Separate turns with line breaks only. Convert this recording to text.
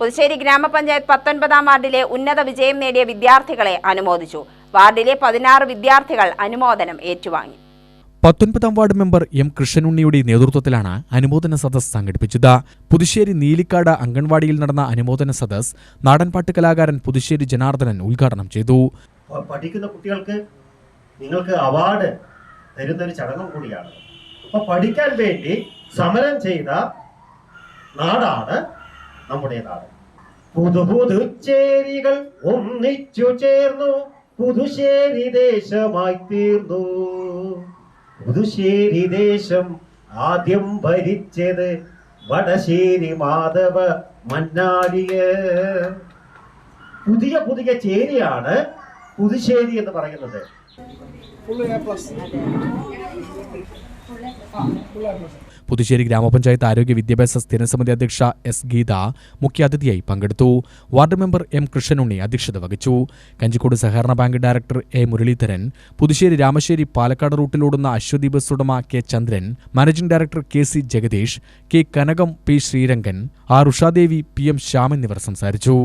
പുതുശ്ശേരി ഗ്രാമപഞ്ചായത്ത് പത്തൊൻപതാം വാർഡിലെ ഉന്നത വിജയം നേടിയ വിദ്യാർത്ഥികളെ അനുമോദിച്ചു. വാർഡിലെ പതിനാറ് വിദ്യാർത്ഥികൾ അനുമോദനം ഏറ്റുവാങ്ങി.
പത്തൊൻപതാം വാർഡ് മെമ്പർ എം കൃഷ്ണനുണ്ണിയുടെ നേതൃത്വത്തിലാണ് അനുമോദന സദസ് സംഘടിപ്പിച്ചത്. പുതുശ്ശേരി നീലിക്കാട് അംഗൻവാടിയിൽ നടന്ന അനുമോദന സദസ് നാടൻപാട്ട് കലാകാരൻ പുതുശ്ശേരി ജനാർദ്ദനൻ ഉദ്ഘാടനം ചെയ്തു.
പഠിക്കുന്ന കുട്ടികൾക്ക് നിങ്ങൾക്ക് അവാർഡ് തരുന്ന ഒരു ചടങ്ങും കൂടിയാണ്. അപ്പൊ പഠിക്കാൻ വേണ്ടി സമരം ചെയ്ത നാടാണ് നമ്മുടെ നാട് പുതു പുതുച്ചേരികൾ ഒന്നിച്ചു ചേർന്നു. പുതുശ്ശേരി ദേശമായി തീർന്നു. പുതുശ്ശേരി ദേശം ആദ്യം ഭരിച്ചത് വടശ്ശേരി മാധവ മന്നാടിയ. പുതിയ പുതിയ ചേരിയാണ് പുതുശ്ശേരി എന്ന് പറയുന്നത്.
പുതുശ്ശേരി ഗ്രാമപഞ്ചായത്ത് ആരോഗ്യ വിദ്യാഭ്യാസ സ്ഥിരസമിതി അധ്യക്ഷ എസ് ഗീത മുഖ്യാതിഥിയായി പങ്കെടുത്തു. വാർഡ് മെമ്പർ എം കൃഷ്ണനുണ്ണി അധ്യക്ഷത വഹിച്ചു. കഞ്ചിക്കോട് സഹകരണ bank director A Muraleedharan Puthussery Ramassery Palakkad റൂട്ടിലോടുന്ന Aswathy bus ഉടമ K Chandran managing director K C Jagadeesh K Kanakam P Sreerangan R Ushadevi P M Shyam എന്നിവർ സംസാരിച്ചു.